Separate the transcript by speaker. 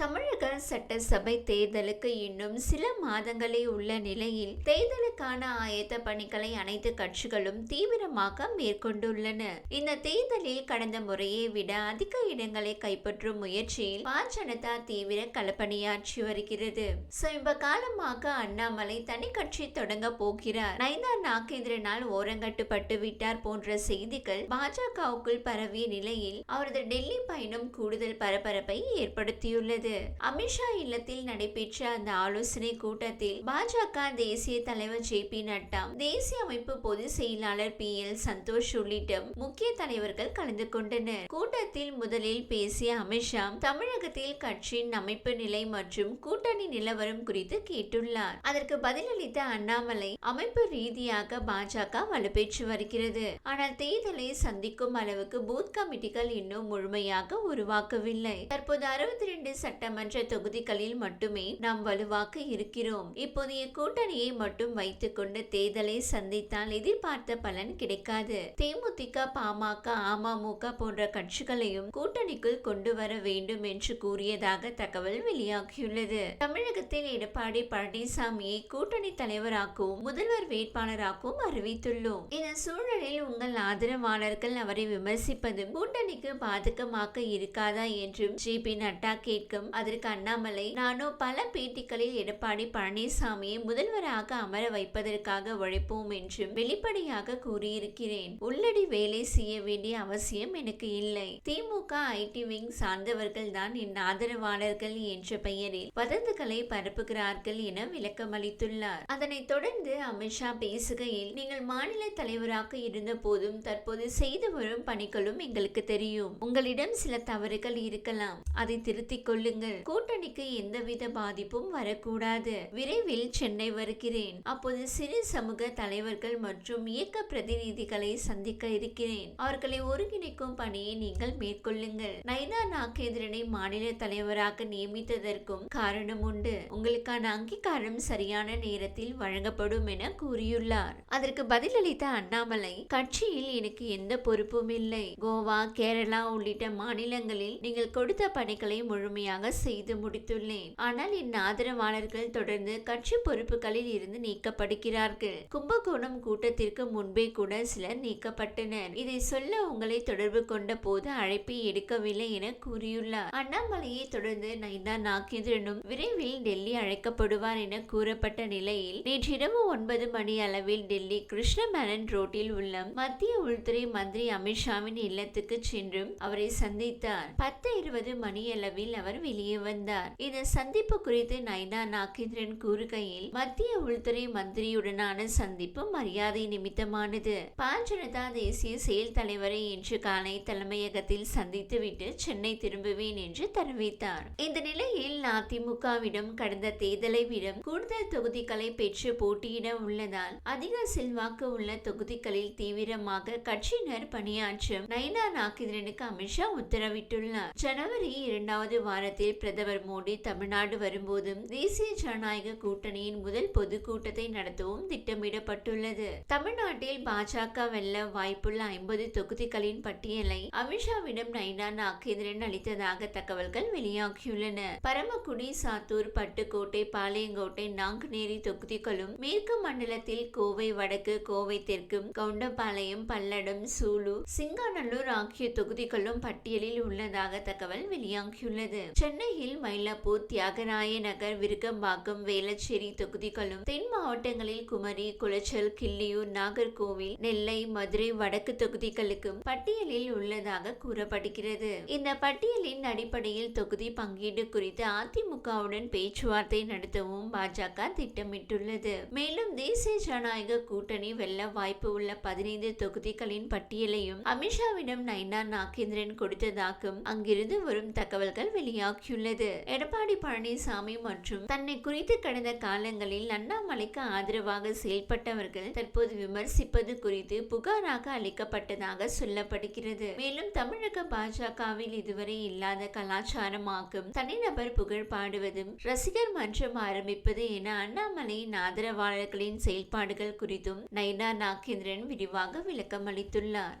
Speaker 1: தமிழக சட்டசபை தேர்தலுக்கு இன்னும் சில மாதங்களே உள்ள நிலையில் தேர்தலுக்கான ஆயத்த பணிகளை அனைத்து கட்சிகளும் தீவிரமாக மேற்கொண்டுள்ளன. இந்த தேர்தலில் கடந்த முறையை விட அதிக இடங்களை கைப்பற்றும் முயற்சியில் பா. ஜனதா தீவிர களப்பணியாற்றி வருகிறது. சமீப காலமாக அண்ணாமலை தனி கட்சி தொடங்க போகிறார். நைனா நாகேந்திரனால் ஓரங்கட்டுப்பட்டு விட்டார் போன்ற செய்திகள் பாஜகவுக்குள் பரவிய நிலையில் அவரது டெல்லி பயணம் கூடுதல் பரபரப்பை ஏற்படுத்தியுள்ளது. அமித்ஷா இல்லத்தில் நடைபெற்ற அந்த ஆலோசனை கூட்டத்தில் பாஜக தேசிய தலைவர் ஜே பி நட்டா தேசிய அமைப்பு பொதுச் செயலாளர் பி எல் சந்தோஷ் உள்ளிட்ட முக்கிய தலைவர்கள் கலந்து கொண்டனர். கூட்டத்தில் முதலில் பேசிய அமித்ஷா தமிழகத்தில் கட்சியின் அமைப்பு நிலை மற்றும் கூட்டணி நிலவரம் குறித்து கேட்டுள்ளார். அதற்கு பதிலளித்த அண்ணாமலை அமைப்பு ரீதியாக பாஜக வலுப்பெற்று வருகிறது. ஆனால் தேர்தலை சந்திக்கும் அளவுக்கு பூத் கமிட்டிகள் இன்னும் முழுமையாக உருவாக்கவில்லை. தற்போது அறுபத்தி ரெண்டு சட்ட சட்டமன்ற தொகுதிகளில் மட்டுமே நாம் வலுவாக இருக்கிறோம். இப்போதைய கூட்டணியை மட்டும் வைத்துக்கொண்டு தேர்தலை சந்தித்தால் எதிர்பார்த்த பலன் கிடைக்காது. தேமுதிக பாமக அமமுக போன்ற கட்சிகளையும் கூட்டணிக்குள் கொண்டு வர வேண்டும் என்று கூறியதாக தகவல் வெளியாகியுள்ளது. தமிழகத்தில் எடப்பாடி பழனிசாமியை கூட்டணி தலைவராகவும் முதல்வர் வேட்பாளராகவும் அறிவித்துள்ளோம். இந்த சூழலில் உங்கள் ஆதரவாளர்கள் அவரை விமர்சிப்பதும் கூட்டணிக்கு பாதகமாக இருக்காதா என்றும் ஜே பி நட்டா கேட்கும் அதற்கு அண்ணாமலை நானோ பல பேட்டிகளில் எடப்பாடி பழனிசாமியை முதல்வராக அமர வைப்பதற்காக உழைப்போம் என்றும் வெளிப்படையாக கூறியிருக்கிறேன். உள்ளடி வேலை செய்ய வேண்டிய அவசியம் எனக்கு இல்லை. திமுக ஐடி விங் சார்ந்தவர்கள் தான் என் ஆதரவாளர்கள் என்ற பெயரில் வதந்துகளை பரப்புகிறார்கள் என விளக்கமளித்துள்ளார். அதனைத் தொடர்ந்து அமித்ஷா பேசுகையில் நீங்கள் மாநில தலைவராக இருந்த போதும் தற்போது செய்து வரும் பணிகளும் எங்களுக்கு தெரியும். உங்களிடம் சில தவறுகள் இருக்கலாம். அதை திருத்திக் கொள்ளுங்கள். கூட்டணிக்கு எந்தவித பாதிப்பும் வரக்கூடாது. விரைவில் சென்னை வருகிறேன். அப்போது சிறு சமூக தலைவர்கள் மற்றும் இயக்க பிரதிநிதிகளை சந்திக்க இருக்கிறேன். அவர்களை ஒருங்கிணைக்கும் பணியை நீங்கள் மேற்கொள்ளுங்கள். நைனா நாகேந்திரனை மாநில தலைவராக நியமித்ததற்கும் காரணம் உண்டு. உங்களுக்கான அங்கீகாரம் சரியான நேரத்தில் வழங்கப்படும் என கூறியுள்ளார். அதற்கு பதிலளித்த அண்ணாமலை கட்சியில் எனக்கு எந்த பொறுப்பும் இல்லை. கோவா கேரளா உள்ளிட்ட மாநிலங்களில் நீங்கள் கொடுத்த பணிகளை முழுமையாக செய்து முடித்துள்ளேன். ஆனால் என் ஆதரவாளர்கள் தொடர்ந்து கட்சி பொறுப்புகளில் இருந்து நீக்கப்படுகிறார்கள். கும்பகோணம் கூட்டத்திற்கு முன்பே கூட சிலர் நீக்கப்பட்டனர். இதை சொல்ல உங்களை தொடர்பு கொண்ட போது அழைப்பை எடுக்கவில்லை என கூறியுள்ளார். அண்ணாமலையை தொடர்ந்து நைனா நாகேந்திரனும் விரைவில் டெல்லி அழைக்கப்படுவார் என கூறப்பட்ட நிலையில் நேற்றிரவு ஒன்பது மணி அளவில் டெல்லி கிருஷ்ணமேனன் ரோட்டில் உள்ள மத்திய உள்துறை மந்திரி அமித்ஷாவின் இல்லத்துக்கு சென்றும் அவரை சந்தித்தார். பத்து இருபது மணியளவில் அவர் வெளியே வந்தார். இந்த சந்திப்பு குறித்து நைனா நாகேந்திரன் கூறுகையில் மத்திய உள்துறை மந்திரியுடனான சந்திப்பு மரியாதை நிமித்தமானது. பா ஜனதா தேசிய செயல் தலைவரை இன்று காலை தலைமையகத்தில் சந்தித்துவிட்டு சென்னை திரும்புவேன் என்று தெரிவித்தார். இந்த நிலையில் அதிமுகவிடம் கடந்த தேர்தலை விட கூடுதல் தொகுதிகளை பெற்று போட்டியிட உள்ளதால் அதிக செல்வாக்கு உள்ள தொகுதிகளில் தீவிரமாக கட்சியினர் பணியாற்றும் நைனா நாகேந்திரனுக்கு அமித்ஷா உத்தரவிட்டுள்ளார். ஜனவரி இரண்டாவது வாரத்தில் பிரதமர் மோடி தமிழ்நாடு வரும்போதும் தேசிய ஜனநாயக கூட்டணியின் முதல் பொதுக்கூட்டத்தை நடத்தவும் திட்டமிடப்பட்டுள்ளது. தமிழ்நாட்டில் பாஜக வெல்ல வாய்ப்புள்ள ஐம்பது தொகுதிகளின் பட்டியலை அமித்ஷாவிடம் நைனா நாகேந்திரன் அளித்ததாக தகவல்கள் வெளியாகியுள்ளன. பரமக்குடி சாத்தூர் பட்டுக்கோட்டை பாளையங்கோட்டை நாங்குநேரி தொகுதிகளும் மேற்கு மண்டலத்தில் கோவை வடக்கு கோவை தெற்கும் கவுண்டபாளையம் பல்லடம் சூலு சிங்காநல்லூர் ஆகிய தொகுதிகளும் பட்டியலில் உள்ளதாக தகவல் வெளியாகியுள்ளது. சென்னையில் மயிலாப்பூர் தியாகராய நகர் விருகம்பாக்கம் வேளச்சேரி தொகுதிகளும் தென் மாவட்டங்களில் குமரி குளச்சல் கிள்ளியூர் நாகர்கோவில் நெல்லை மதுரை வடக்கு தொகுதிகளுக்கும் பட்டியலில் உள்ளதாக கூறப்படுகிறது. இந்த பட்டியலின் அடிப்படையில் தொகுதி பங்கீடு குறித்து அதிமுகவுடன் பேச்சுவார்த்தை நடத்தவும் பாஜக திட்டமிட்டுள்ளது. மேலும் தேசிய ஜனநாயக கூட்டணி வெல்ல வாய்ப்பு உள்ள பதினைந்து தொகுதிகளின் பட்டியலையும் அமித்ஷாவிடம் நைனா நாகேந்திரன் கொடுத்ததாகவும் அங்கிருந்து வரும் தகவல்கள் வெளியாகியுள்ளது எடப்பாடி பழனிசாமி மற்றும் தன்னை குறித்து கடந்த காலங்களில் அண்ணாமலைக்கு ஆதரவாக செயல்பட்டவர்கள் தற்போது விமர்சிப்பது குறித்து புகாராக அளிக்கப்பட்டதாக சொல்லப்படுகிறது. மேலும் தமிழக பாஜகவில் இதுவரை இல்லாத கலாச்சாரமாகும் தனிநபர் புகழ் பாடுவதும் ரசிகர் மன்றம் ஆரம்பிப்பது என அண்ணாமலையின் ஆதரவாளர்களின் செயல்பாடுகள் குறித்தும் நயனா நாகேந்திரன் விரிவாக விளக்கம் அளித்துள்ளார்